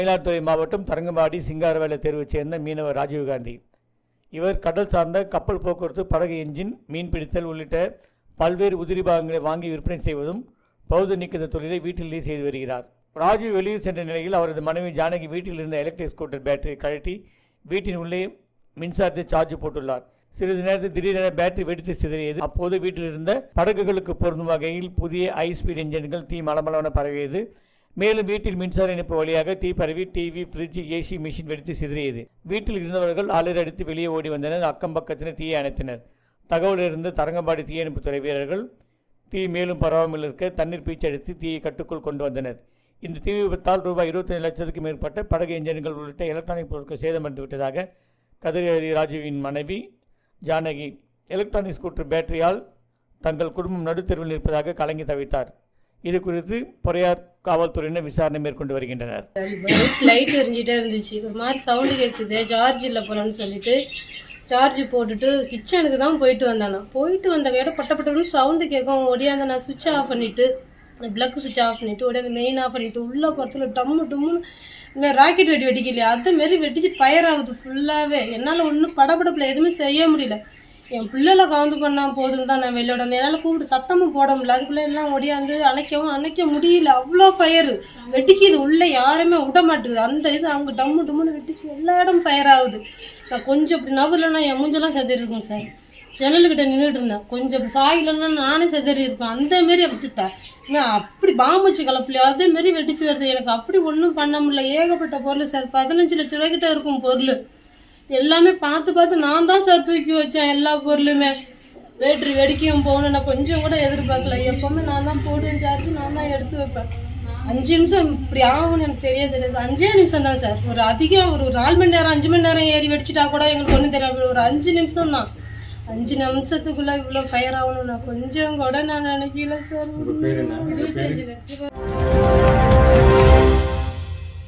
மயிலாடுதுறை மாவட்டம் தரங்கம்பாடி சிங்காரவேலை தெருவைச் சேர்ந்த மீனவர் ராஜீவ்காந்தி இவர் கடல் சார்ந்த கப்பல் போக்குவரத்து படகு என்ஜின் மீன்பிடித்தல் உள்ளிட்ட பல்வேறு உதிரி பாகங்களை வாங்கி விற்பனை செய்வதும் பௌத்த நீக்கத தொழிலை வீட்டிலேயே செய்து வருகிறார். ராஜீவ் வெளியூர் சென்ற நிலையில் அவரது மனைவி ஜானகி வீட்டில் இருந்த எலக்ட்ரிக் ஸ்கூட்டர் பேட்டரியை கழட்டி வீட்டின் உள்ளே மின்சாரத்தை சார்ஜ் போட்டுள்ளார். சிறிது நேரத்தில் திடீரென பேட்டரி வெடித்து சிதறியது. அப்போது வீட்டில் இருந்த படகுகளுக்கு பொருந்தும் வகையில் புதிய ஹை ஸ்பீட் என்ஜின்கள் தீ மலமளவென பரவியது. மேலும் வீட்டில் மின்சார இணைப்பு வழியாக தீ பரவி டிவி ஃப்ரிட்ஜ் ஏசி மிஷின் வெடித்து சிதறியது. வீட்டில் இருந்தவர்கள் ஆளர் அடித்து வெளியே ஓடி வந்தனர். அக்கம் பக்கத்தினர் தீயை அணைத்தனர். தகவலிலிருந்து தரங்கம்பாடி தரங்கம்பாடி தீயணைப்புத்துறை வீரர்கள் தீ மேலும் பரவாமல் இருக்க தண்ணீர் பீச்சடித்து தீயை கட்டுக்குள் கொண்டு வந்தனர். இந்த தீ விபத்தால் ரூபாய் இருபத்தஞ்சு லட்சத்துக்கும் மேற்பட்ட படகு என்ஜின்கள் உள்ளிட்ட எலக்ட்ரானிக் பொருட்கள் சேதமடைந்து விட்டதாக கதிர் எழுதி ராஜுவின் மனைவி ஜானகி. எலக்ட்ரானிக் ஸ்கூட்டர் பேட்டரியால் தங்கள் குடும்பம் நடுத்தெருவில் நிற்பதாக கலங்கி தவித்தார். இது குறித்து பொறையார் காவல்துறையினர் விசாரணை மேற்கொண்டு வருகின்றனர். லைட் எரிஞ்சிட்டே இருந்துச்சு. ஒரு மாதிரி சவுண்டு கேட்குது சார்ஜ் இல்லை போலன்னு சொல்லிட்டு சார்ஜ் போட்டுட்டு கிச்சனுக்கு தான் போயிட்டு வந்தேன். நான் போயிட்டு வந்த கையோட பட்ட பட்டன்னு சவுண்டு கேட்கும் ஓடியாந்து நான் சுவிட்ச் ஆஃப் பண்ணிவிட்டு அந்த பிளக் சுவிட்ச் ஆஃப் பண்ணிவிட்டு உடனே மெயின் ஆஃப் பண்ணிவிட்டு உள்ளே போகிறதுல டம்மு டம்முன்னு இன்னும் ராக்கெட் வெடி வெடிக்கலையா. அது மாரி வெடிச்சு ஃபயர் ஆகுது ஃபுல்லாகவே என்னால் ஒன்றும் படபடப்பில் எதுவுமே செய்ய முடியல. என் பிள்ளைல கவுந்து பண்ணால் போதும் தான் நான் வெளியோட வந்தேன் என்னால் கூப்பிட்டு சத்தமும் போட முடியல. அதுக்குள்ளே எல்லாம் ஒடியாந்து அணைக்கவும் அணைக்க முடியல. அவ்வளோ ஃபயரு வெடிக்குது. உள்ளே யாருமே விட மாட்டேங்குது. அந்த இது அவங்க டம்மு டம்முன்னு வெட்டிச்சு எல்லா இடம் ஃபயர் ஆகுது. நான் கொஞ்சம் இப்படி நவரலன்னா என் மூஞ்செல்லாம் செதறிருக்கும் சார். ஜன்னல்கிட்ட நின்றுட்டு இருந்தேன். கொஞ்சம் சாயிலன்னா நானே செதறி இருப்பேன் அந்த மாரி விட்டுட்டேன். நான் அப்படி பாம்பு வச்சு கலப்பலையோ அதே மாரி வெடிச்சு வருது. எனக்கு அப்படி ஒன்றும் பண்ண முடியல. ஏகப்பட்ட பொருள் சார். பதினஞ்சு லட்ச ரூபாய்க்கிட்ட இருக்கும் பொருள். எல்லாமே பார்த்து பார்த்து நான் தான் சார் தூக்கி வச்சேன் எல்லா பொருளுமே. பேட்டரி வெடிக்கவும் போகணும் நான் கொஞ்சம் கூட எதிர்பார்க்கல. எப்பவுமே நான் தான் போடுவேன் சார்ஜ் நான் தான் எடுத்து வைப்பேன். அஞ்சு நிமிஷம் இப்படி ஆகும்னு எனக்கு தெரிய தெரியாது அஞ்சே நிமிஷம் தான் சார். ஒரு அதிகம் ஒரு நாலு மணி நேரம் அஞ்சு மணி நேரம் ஏறி வெடிச்சிட்டா கூட எங்களுக்கு ஒன்றும் தெரியாது. ஒரு அஞ்சு நிமிஷம் தான். அஞ்சு நிமிஷத்துக்குள்ள இவ்வளோ ஃபயர் ஆகணும் நான் கொஞ்சம் கூட நான் நினைக்கல சார்.